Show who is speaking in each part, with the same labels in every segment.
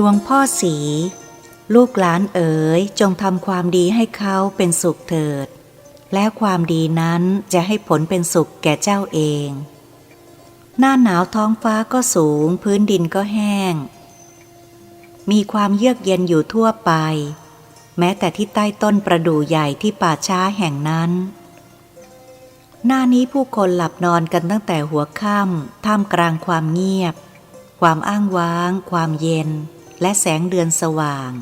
Speaker 1: หลวงพ่อสี ลูกหลานเอ๋ยจงทำความดีให้เขาเป็นสุขเถิด และความดีนั้นจะให้ผลเป็นสุขแก่เจ้าเอง หน้าหนาวท้องฟ้าก็สูง พื้นดินก็แห้ง มีความเยือกเย็นอยู่ทั่วไป แม้แต่ที่ใต้ต้นประดู่ใหญ่ที่ป่าช้าแห่งนั้นหน้านี้ผู้คนหลับนอนกันตั้งแต่หัวค่ำท่ามกลางความเงียบ ความอ้างว้าง ความเย็น และแสงเดือนสว่าง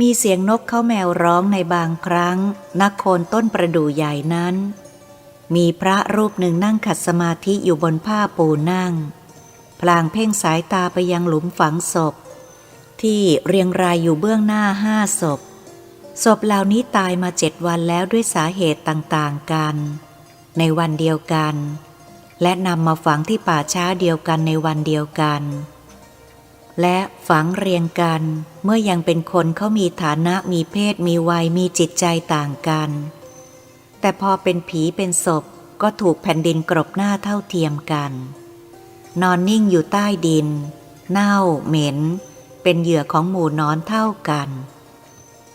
Speaker 1: มีเสียงนกเข้าแมวร้องในบางครั้งนักโคนต้นประดู่ใหญ่นั้น มีพระรูปหนึ่งนั่งขัดสมาธิอยู่บนผ้าปูนั่ง พลางเพ่งสายตาไปยังหลุมฝังศพ ที่เรียงรายอยู่เบื้องหน้าห้าศพ ศพเหล่านี้ตายมาเจ็ดวันแล้วด้วยสาเหตุต่างๆกัน ในวันเดียวกันและนำมาฝังที่ป่าช้าเดียวกันในวันเดียวกัน และฝังเรียงกันเมื่อยังเป็นคนเขามีฐานะมีเพศมีวัยมีจิตใจต่างกัน แต่พอเป็นผีเป็นศพก็ถูกแผ่นดินกรบหน้าเท่าเทียมกัน นอนนิ่งอยู่ใต้ดิน เน่าเหม็น เป็นเหยื่อของหมู่นอนเท่ากัน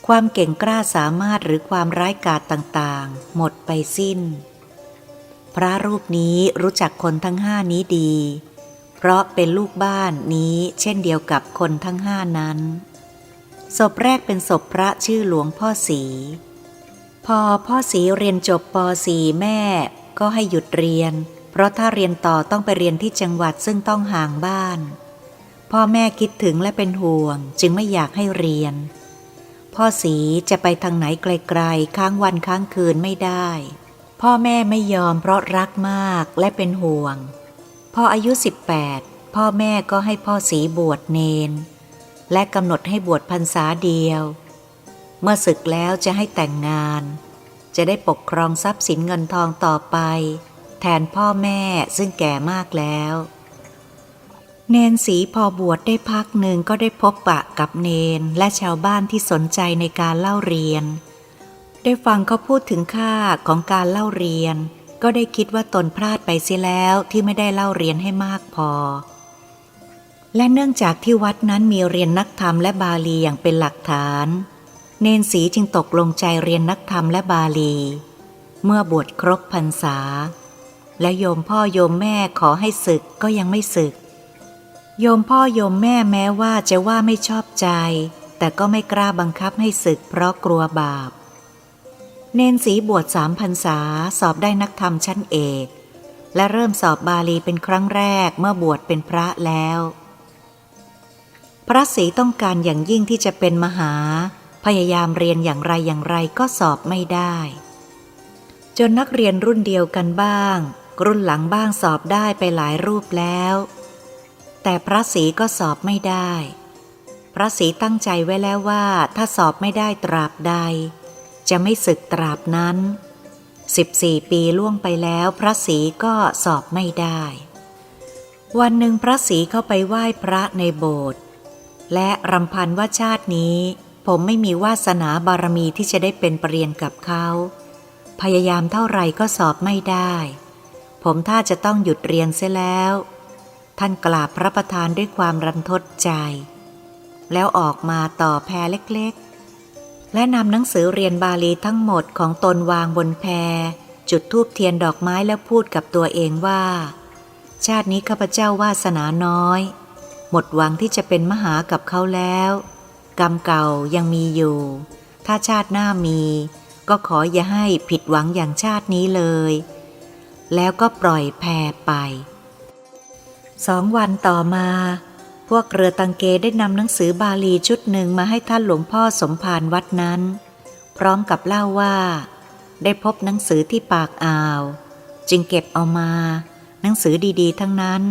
Speaker 1: ความเก่งกล้าสามารถหรือความร้ายกาจต่างๆ หมดไปสิ้น พระรูปนี้รู้จักคนทั้งห้านี้ดี ราะเป็นลูกบ้านนี้เช่นเดียวกับคนทั้งห้านั้น ศพแรกเป็นศพพระชื่อหลวงพ่อสี พอพ่อสีเรียนจบป .4 แม่ก็ให้หยุดเรียน เพราะถ้าเรียนต่อต้องไปเรียนที่จังหวัดซึ่งต้องห่างบ้าน พ่อแม่คิดถึงและเป็นห่วง จึงไม่อยากให้เรียน พ่อสีจะไปทางไหนไกลๆ ค้างวันค้างคืนไม่ได้ พ่อแม่ไม่ยอมเพราะรักมากและเป็นห่วง พออายุ 18 พ่อแม่ก็ให้พ่อสีบวชเนน และกำหนดให้บวชพรรษาเดียว เมื่อศึกแล้วจะให้แต่งงาน จะได้ปกครองทรัพย์สินเงินทองต่อไป แทนพ่อแม่ซึ่งแก่มากแล้ว เนนสีพอบวชได้พักหนึ่งก็ได้พบปะกับเนนและชาวบ้านที่สนใจในการเล่าเรียน ได้ฟังเขาพูดถึงค่าของการเล่าเรียน ก็ได้คิดว่าตนพลาดไปเสียแล้วที่ไม่ได้เล่าเรียนให้มากพอ และเนื่องจากที่วัดนั้นมีเรียนนักธรรมและบาลีอย่างเป็นหลักฐาน เนนสีจึงตกลงใจเรียนนักธรรมและบาลี เมื่อบวชครบพรรษา และโยมพ่อโยมแม่ขอให้ศึกก็ยังไม่ศึก โยมพ่อโยมแม่แม้ว่าจะว่าไม่ชอบใจ แต่ก็ไม่กล้าบังคับให้ศึกเพราะกลัวบาป เนนสีบวชสามพรรษาสอบได้นักธรรมชั้นเอก และเริ่มสอบบาลีเป็นครั้งแรกเมื่อบวชเป็นพระแล้ว พระศรีต้องการอย่างยิ่งที่จะเป็นมหา พยายามเรียนอย่างไรอย่างไรก็สอบไม่ได้ จนนักเรียนรุ่นเดียวกันบ้าง รุ่นหลังบ้างสอบได้ไปหลายรูปแล้ว แต่พระศรีก็สอบไม่ได้ พระศรีตั้งใจไว้แล้วว่าถ้าสอบไม่ได้ตราบใด จะไม่ศึกตราบนั้น 14 ปีล่วงไปแล้วพระศรีก็สอบไม่ได้ วันหนึ่งพระศรีเข้าไปไหว้พระในโบสถ์และรำพันว่าชาตินี้ ผมไม่มีวาสนาบารมีที่จะได้เป็นปรริญญากับเขา พยายามเท่าไหร่ก็สอบไม่ได้ ผมถ้าจะต้องหยุดเรียนเสียแล้ว ท่านกราบพระประธานด้วยความรันทดใจ แล้วออกมาต่อแพรเล็ก และนำหนังสือเรียนบาลีทั้งหมดของตนวางบนแพรจุดธูปเทียนดอกไม้แล้วพูดกับตัวเองว่า ชาตินี้ข้าพเจ้าวาสนาน้อย หมดหวังที่จะเป็นมหากับเขาแล้ว กรรมเก่ายังมีอยู่ ถ้าชาติหน้ามี ก็ขออย่าให้ผิดหวังอย่างชาตินี้เลย แล้วก็ปล่อยแพรไปสองวันต่อมา พวกเรือตังเกได้นำหนังสือบาลีชุดหนึ่งมาให้ท่านหลวงพ่อสมภารวัดนั้น พร้อมกับเล่าว่า ได้พบหนังสือที่ปากอ่าว จึงเก็บเอามา หนังสือดีๆ ทั้งนั้น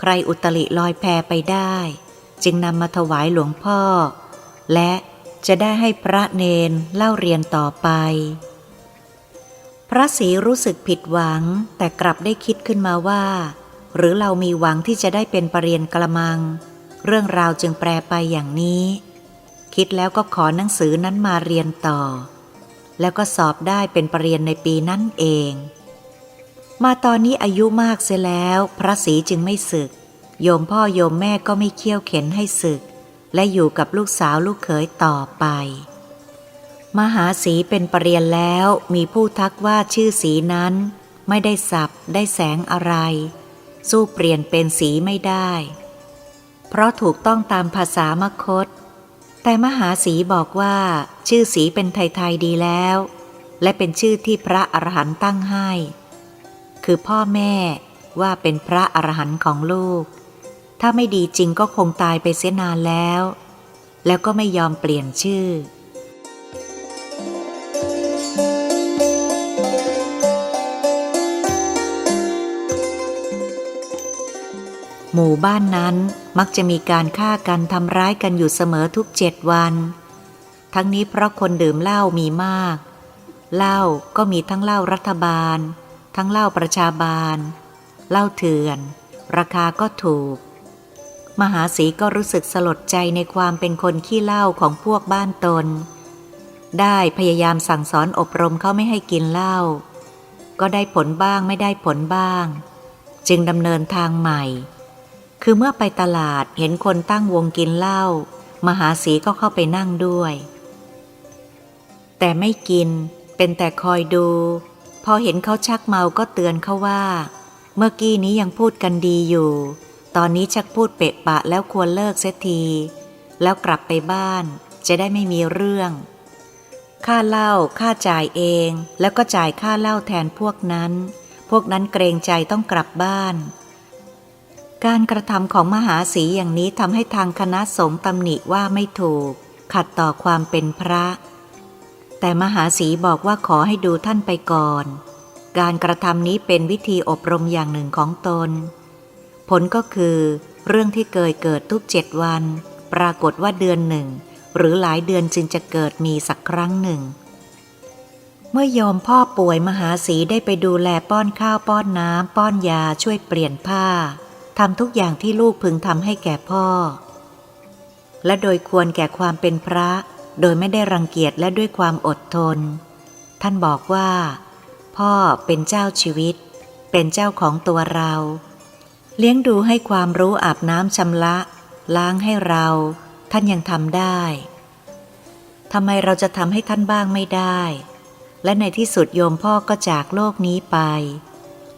Speaker 1: ใครอุตริลอยแพไปได้ จึงนำมาถวายหลวงพ่อ และจะได้ให้พระเนนเล่าเรียนต่อไป พระศรีรู้สึกผิดหวังแต่กลับได้คิดขึ้นมาว่า หรือเรามีหวังที่จะได้เป็นปรริญญากระมัง เรื่องราวจึงแปรไปอย่างนี้ คิดแล้วก็ขอหนังสือนั้นมาเรียนต่อ แล้วก็สอบได้เป็นปรริญญาในปีนั้นเอง มาตอนนี้อายุมากเสียแล้ว พระศรีจึงไม่ศึก โยมพ่อโยมแม่ก็ไม่เคี่ยวเข็นให้ศึก และอยู่กับลูกสาวลูกเขยต่อไป มหาสีเป็นปรริยนแล้วมีผู้ทักว่าชื่อสีนั้น ไม่ได้สับได้แสงอะไร สู้เปลี่ยนเป็นสีไม่ได้ เพราะถูกต้องตามภาษามคต แต่มหาสีบอกว่า ชื่อสีเป็นไทยๆดีแล้ว และเป็นชื่อที่พระอรหันต์ตั้งให้ คือพ่อแม่ว่าเป็นพระอรหันต์ของลูก ถ้าไม่ดีจริงก็คงตายไปเสียนานแล้ว แล้วก็ไม่ยอมเปลี่ยนชื่อ หมู่บ้านนั้นมักจะมีการฆ่ากันทำร้ายกันอยู่เสมอทุกเจ็ดวัน ทั้งนี้เพราะคนดื่มเหล้ามีมาก เหล้าก็มีทั้งเหล้ารัฐบาล ทั้งเหล้าประชาบาล เหล้าเถื่อน ราคาก็ถูก มหาศีก็รู้สึกสลดใจในความเป็นคนขี้เหล้าของพวกบ้านตน ได้พยายามสั่งสอนอบรมเขาไม่ให้กินเหล้า ก็ได้ผลบ้างไม่ได้ผลบ้าง จึงดำเนินทางใหม่ คือเมื่อไปตลาดเห็นคนตั้งวงกินเหล้า มหาศรีก็เข้าไปนั่งด้วย แต่ไม่กิน เป็นแต่คอยดู พอเห็นเขาชักเมาก็เตือนเขาว่า เมื่อกี้นี้ยังพูดกันดีอยู่ ตอนนี้ชักพูดเปะปะแล้วควรเลิกเสียที แล้วกลับไปบ้าน จะได้ไม่มีเรื่อง ค่าเหล้าค่าจ่ายเอง แล้วก็จ่ายค่าเหล้าแทนพวกนั้น พวกนั้นเกรงใจต้องกลับบ้าน การกระทำของมหาสีอย่างนี้ทำให้ทางคณะสงฆ์ตำหนิว่าไม่ถูก ขัดต่อความเป็นพระ แต่มหาสีบอกว่าขอให้ดูท่านไปก่อน การกระทำนี้เป็นวิธีอบรมอย่างหนึ่งของตน ผลก็คือเรื่องที่เกิดเกิดทุกเจ็ดวัน ปรากฏว่าเดือนหนึ่ง หรือหลายเดือนจึงจะเกิดมีสักครั้งหนึ่ง เมื่อยอมพ่อป่วยมหาสีได้ไปดูแลป้อนข้าวป้อนน้ำป้อนยาช่วยเปลี่ยนผ้า ทำทุกอย่างที่ลูกพึงทำให้แก่พ่อ และโดยควรแก่ความเป็นพระ โดยไม่ได้รังเกียจและด้วยความอดทน ท่านบอกว่า พ่อเป็นเจ้าชีวิต เป็นเจ้าของตัวเรา เลี้ยงดูให้ความรู้อาบน้ำชำระ ล้างให้เรา ท่านยังทำได้ทำไมเราจะทำให้ท่านบ้างไม่ได้ และในที่สุดโยมพ่อก็จากโลกนี้ไป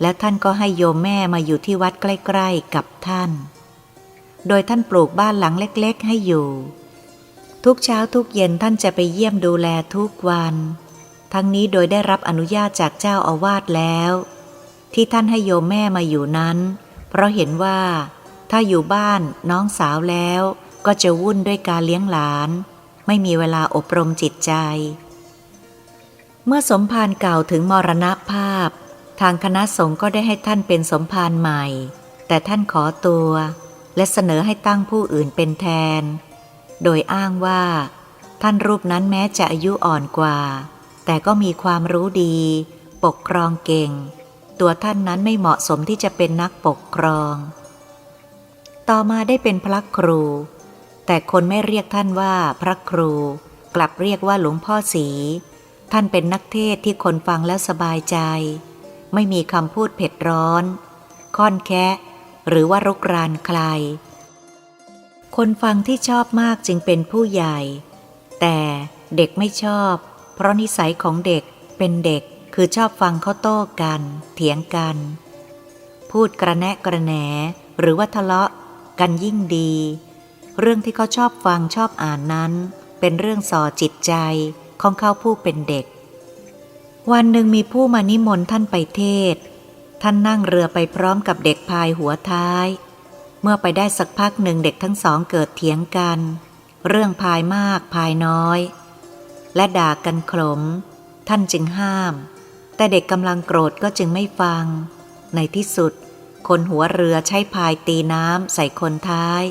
Speaker 1: และท่านก็ให้โยมแม่มาอยู่ที่วัดใกล้ ๆ กับท่าน โดยท่านปลูกบ้านหลังเล็กๆ ให้อยู่ ทุกเช้าทุกเย็นท่านจะไปเยี่ยมดูแลทุกวัน ทั้งนี้โดยได้รับอนุญาตจากเจ้าอาวาสแล้ว ที่ท่านให้โยมแม่มาอยู่นั้น เพราะเห็นว่า ถ้าอยู่บ้านน้องสาวแล้ว ก็จะวุ่นด้วยการเลี้ยงหลาน ไม่มีเวลาอบรมจิตใจ เมื่อสมภารเก่าถึงมรณภาพ ทางคณะสงฆ์ก็ได้ให้ท่านเป็นสมภารใหม่ แต่ท่านขอตัว และเสนอให้ตั้งผู้อื่นเป็นแทน โดยอ้างว่า ท่านรูปนั้นแม้จะอายุอ่อนกว่า แต่ก็มีความรู้ดี ปกครองเก่ง ตัวท่านนั้นไม่เหมาะสมที่จะเป็นนักปกครอง ต่อมาได้เป็นพระครู แต่คนไม่เรียกท่านว่าพระครู กลับเรียกว่าหลวงพ่อสี ท่านเป็นนักเทศที่คนฟังแล้วสบายใจ ไม่มีคำพูดเผ็ดร้อน ค่อนแคะหรือว่ารุกรานใคร คนฟังที่ชอบมากจึงเป็นผู้ใหญ่ แต่เด็กไม่ชอบ เพราะนิสัยของเด็กเป็นเด็กคือชอบฟังเขาโต้กัน เถียงกัน พูดกระแนะกระแหนหรือว่าทะเลาะกันยิ่งดี เรื่องที่เขาชอบฟังชอบอ่านนั้น เป็นเรื่องส่อจิตใจของเขาผู้เป็นเด็ก วันหนึ่งมีผู้มานิมนต์ท่านไปเทศ ท่านนั่งเรือไปพร้อมกับเด็กพายหัวท้าย เมื่อไปได้สักพักหนึ่งเด็กทั้งสองเกิดเถียงกัน เรื่องพายมากพายน้อย และด่ากันขลม ท่านจึงห้าม แต่เด็กกำลังโกรธก็จึงไม่ฟัง ในที่สุด คนหัวเรือใช้พายตีน้ำใส่คนท้าย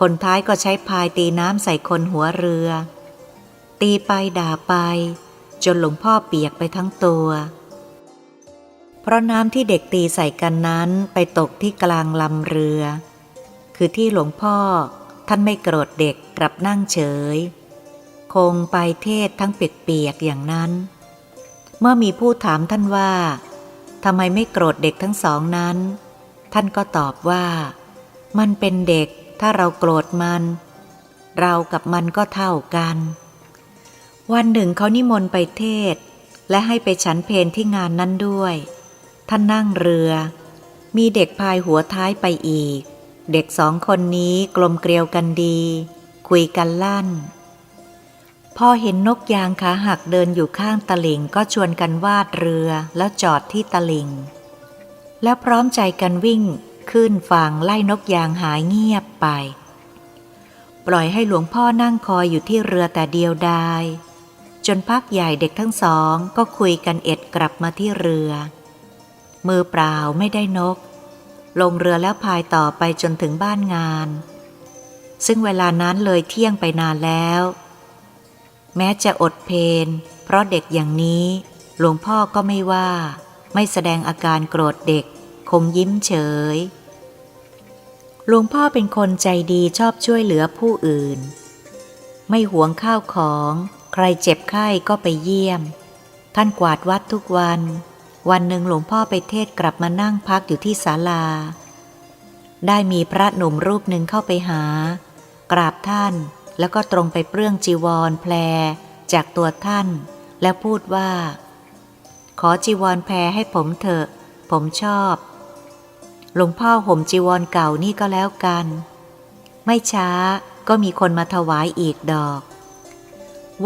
Speaker 1: คนท้ายก็ใช้พายตีน้ำใส่คนหัวเรือ ตีไปด่าไป จนหลวงพ่อเปียกไปทั้งตัว เพราะน้ำที่เด็กตีใส่กันนั้นไปตกที่กลางลำเรือ คือที่หลวงพ่อท่านไม่โกรธเด็กกลับนั่งเฉย คงไปเทศทั้งเปียกๆอย่างนั้น เมื่อมีผู้ถามท่านว่าทำไมไม่โกรธเด็กทั้งสองนั้น ท่านก็ตอบว่า มันเป็นเด็กถ้าเราโกรธมัน เรากับมันก็เท่ากัน วันหนึ่งเขานิมนต์ไปเทศ และให้ไปฉันเพนที่งานนั้นด้วย ท่านนั่งเรือ มีเด็กพายหัวท้ายไปอีก เด็กสองคนนี้กลมเกลียวกันดี คุยกันลั่น พอเห็นนกยางขาหักเดินอยู่ข้างตลิ่งก็ชวนกันวาดเรือแล้วจอดที่ตลิ่ง แล้วพร้อมใจกันวิ่งขึ้นฝั่งไล่นกยางหายเงียบไป ปล่อยให้หลวงพ่อนั่งคอยอยู่ที่เรือแต่เดียวดาย จนพักใหญ่เด็กทั้งสองก็คุยกันเอ็ดกลับมาที่เรือ มือเปล่าไม่ได้นก ลงเรือแล้วพายต่อไปจนถึงบ้านงาน ซึ่งเวลานั้นเลยเที่ยงไปนานแล้ว แม้จะอดเพนเพราะเด็กอย่างนี้ หลวงพ่อก็ไม่ว่า ไม่แสดงอาการโกรธเด็ก คงยิ้มเฉยหลวงพ่อเป็นคนใจดีชอบช่วยเหลือผู้อื่น ไม่หวงข้าวของ ใครเจ็บไข้ก็ไปเยี่ยม ท่านกวาดวัดทุกวัน วันหนึ่งหลวงพ่อไปเทศกลับมานั่งพักอยู่ที่ศาลา ได้มีพระหนุ่มรูปหนึ่งเข้าไปหา กราบท่านแล้วก็ตรงไปเปลื้องจีวรแพรจากตัวท่าน แล้วพูดว่า ขอจีวรแพรให้ผมเถอะ ผมชอบ หลวงพ่อห่มจีวรเก่านี่ก็แล้วกัน ไม่ช้าก็มีคนมาถวายอีกดอก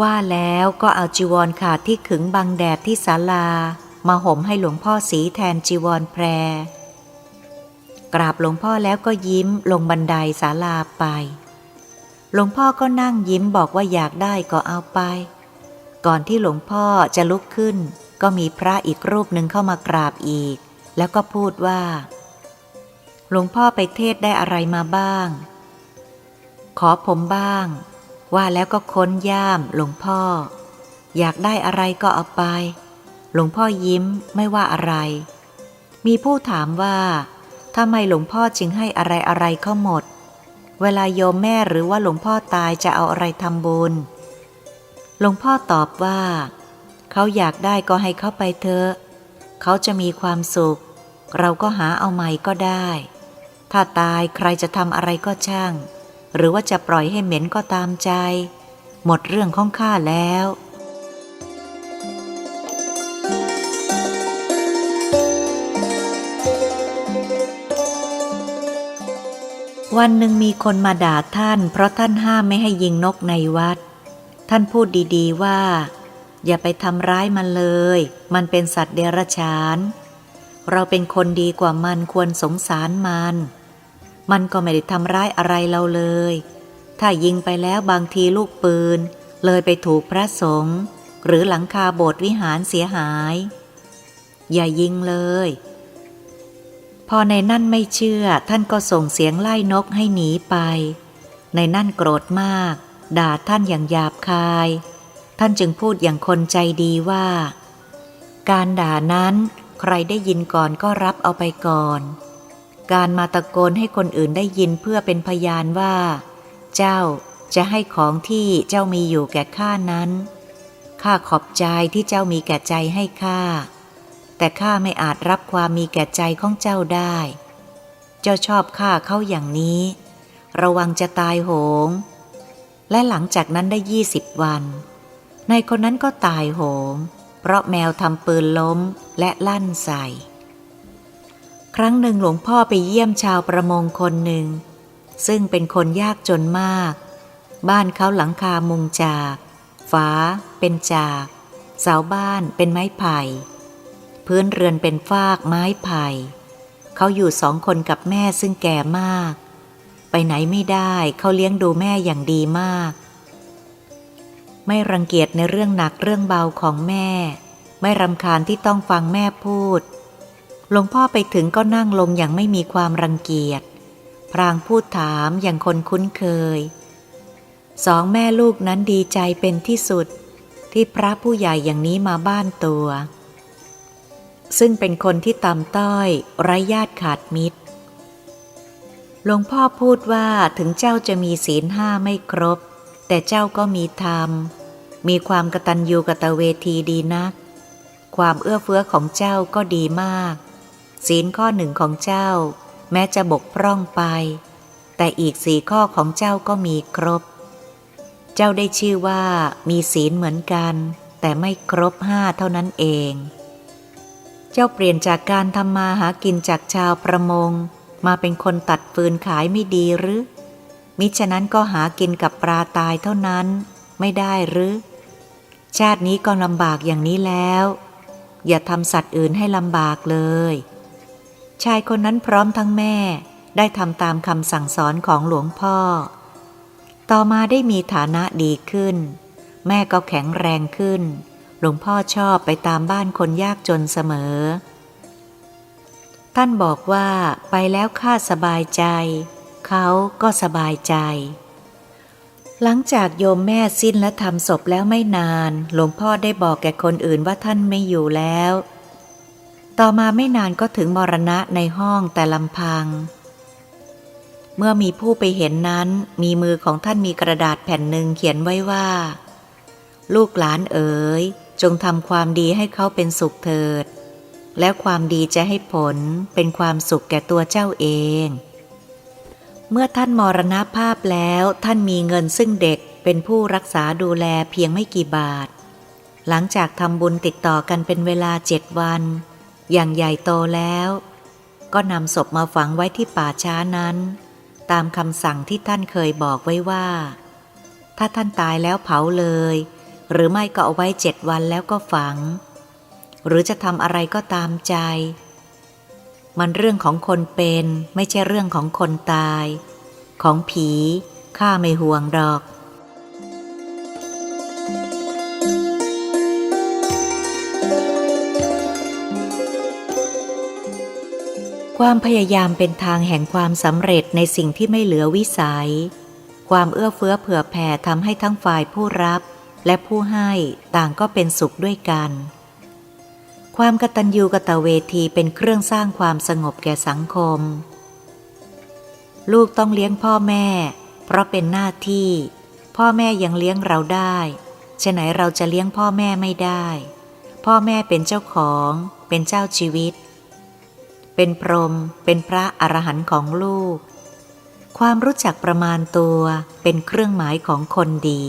Speaker 1: ว่าแล้วก็เอาจีวรขาดที่ขึงบังแดดที่ศาลา มาห่มให้หลวงพ่อสีแทนจีวรแพร กราบหลวงพ่อแล้วก็ยิ้มลงบันไดศาลาไป หลวงพ่อก็นั่งยิ้มบอกว่าอยากได้ก็เอาไป ก่อนที่หลวงพ่อจะลุกขึ้น ก็มีพระอีกรูปหนึ่งเข้ามากราบอีก แล้วก็พูดว่า หลวงพ่อไปเทศได้อะไรมาบ้าง ขอผมบ้าง ว่าแล้วก็ค้นย่ามหลวงพ่อ อยากได้อะไรก็เอาไป หลวงพ่อยิ้มไม่ว่าอะไร มีผู้ถามว่าทำไมหลวงพ่อจึงให้อะไรอะไรเข้าหมด เวลาโยมแม่หรือว่าหลวงพ่อตายจะเอาอะไรทำบุญ หลวงพ่อตอบว่า เขาอยากได้ก็ให้เขาไปเถอะ เขาจะมีความสุข เราก็หาเอาใหม่ก็ได้ ถ้าตายใครจะทำอะไรก็ช่าง หรือว่าจะปล่อยให้เหม็นก็ตามใจ หมดเรื่องของข้าแล้ว วันหนึ่งมีคนมาด่าท่าน เพราะท่านห้ามไม่ให้ยิงนกในวัด ท่านพูดดีๆว่า อย่าไปทำร้ายมันเลย มันเป็นสัตว์เดรัจฉาน เราเป็นคนดีกว่ามันควรสงสารมัน มันก็ไม่ได้ทำร้ายอะไรเราเลย ถ้ายิงไปแล้วบางทีลูกปืน เลยไปถูกพระสงฆ์หรือหลังคาโบสถ์วิหารเสียหาย อย่ายิงเลย พอในนั่นไม่เชื่อท่านก็ส่งเสียงไล่นกให้หนีไป ในนั่นโกรธมาก ด่าท่านอย่างหยาบคาย ท่านจึงพูดอย่างคนใจดีว่า การด่านั้นใครได้ยินก่อนก็รับเอาไปก่อน การมาตะโกนให้คนอื่นได้ยินเพื่อเป็นพยานว่า เจ้าจะให้ของที่เจ้ามีอยู่แก่ข้านั้น ข้าขอบใจที่เจ้ามีแก่ใจให้ข้า แต่ข้าไม่อาจรับความมีแก่ใจของเจ้าได้ เจ้าชอบข้าเข้าอย่างนี้ ระวังจะตายโหง และหลังจากนั้นได้ยี่สิบวันในคนนั้นก็ตายโหง เพราะแมวทำปืนล้มและลั่นใส่ ครั้งหนึ่งหลวงพ่อไปเยี่ยมชาวประมงคนหนึ่ง ซึ่งเป็นคนยากจนมาก บ้านเขาหลังคามุงจาก ฝา เป็นจาก เสาบ้านเป็นไม้ไผ่ พื้นเรือนเป็นฟากไม้ไผ่ เขาอยู่สองคนกับแม่ซึ่งแก่มาก ไปไหนไม่ได้เขาเลี้ยงดูแม่อย่างดีมาก ไม่รังเกียจในเรื่องหนักเรื่องเบาของแม่ ไม่รำคาญที่ต้องฟังแม่พูด หลวงพ่อไปถึงก็นั่งลงอย่างไม่มีความรังเกียจ พรางพูดถามอย่างคนคุ้นเคย สองแม่ลูกนั้นดีใจเป็นที่สุด ที่พระผู้ใหญ่อย่างนี้มาบ้านตัว ซึ่งเป็นคนที่ต่ำต้อยไร้ญาติขาดมิตร หลวงพ่อพูดว่าถึงเจ้าจะมีศีลห้าไม่ครบ แต่เจ้าก็มีธรรม มีความกตัญญูกตเวทีดีนัก ความเอื้อเฟื้อของเจ้าก็ดีมาก ศีลข้อหนึ่งของเจ้า แม้จะบกพร่องไป แต่อีกสี่ข้อของเจ้าก็มีครบ เจ้าได้ชื่อว่ามีศีลเหมือนกัน แต่ไม่ครบห้าเท่านั้นเอง เจ้าเปลี่ยนจากการทำมาหากินจากชาวประมง มาเป็นคนตัดฟืนขายไม่ดีหรือ มิฉะนั้นก็หากินกับปลาตายเท่านั้นไม่ได้หรือ ชาตินี้ก็ลำบากอย่างนี้แล้ว อย่าทำสัตว์อื่นให้ลำบากเลย ชายคนนั้นพร้อมทั้งแม่ได้ทำตามคำสั่งสอนของหลวงพ่อ ต่อมาได้มีฐานะดีขึ้น แม่ก็แข็งแรงขึ้น หลวงพ่อชอบไปตามบ้านคนยากจนเสมอ ท่านบอกว่าไปแล้วข้าสบายใจ เขาก็สบายใจ หลังจากโยมแม่สิ้นและทำศพแล้วไม่นาน หลวงพ่อได้บอกแก่คนอื่นว่าท่านไม่อยู่แล้ว ต่อมาไม่นานก็ถึงมรณะในห้องแต่ลำพัง เมื่อมีผู้ไปเห็นนั้น มีมือของท่านมีกระดาษแผ่นหนึ่งเขียนไว้ว่า ลูกหลานเอ๋ย จงทำความดีให้เขาเป็นสุขเถิด แล้วความดีจะให้ผลเป็นความสุขแก่ตัวเจ้าเอง เมื่อท่านมรณภาพแล้วท่านมีเงินซึ่งเด็กเป็นผู้รักษาดูแลเพียงไม่กี่บาท หลังจากทำบุญติดต่อกันเป็นเวลาเจ็ดวัน อย่างใหญ่โตแล้ว ก็นำศพมาฝังไว้ที่ป่าช้านั้น ตามคำสั่งที่ท่านเคยบอกไว้ว่า ถ้าท่านตายแล้วเผาเลย หรือไม่ก็เอาไว้เจ็ดวันแล้วก็ฝัง หรือจะทำอะไรก็ตามใจ มันเรื่องของคนเป็นไม่ใช่เรื่องของคนตาย ของผีข้าไม่ห่วงดอก ความพยายามเป็นทางแห่งความสำเร็จในสิ่งที่ไม่เหลือวิสัย ความเอื้อเฟื้อเผื่อแผ่ทำให้ทั้งฝ่ายผู้รับและผู้ให้ต่างก็เป็นสุขด้วยกัน ความกตัญญูกตเวทีเป็นเครื่องสร้างความสงบแก่สังคม ลูกต้องเลี้ยงพ่อแม่ เพราะเป็นหน้าที่ พ่อแม่ยังเลี้ยงเราได้ฉะไหนเราจะเลี้ยงพ่อแม่ไม่ได้ พ่อแม่เป็นเจ้าของ เป็นเจ้าชีวิต เป็นพรหมเป็นพระอรหันต์ของลูก ความรู้จักประมาณตัวเป็นเครื่องหมายของคนดี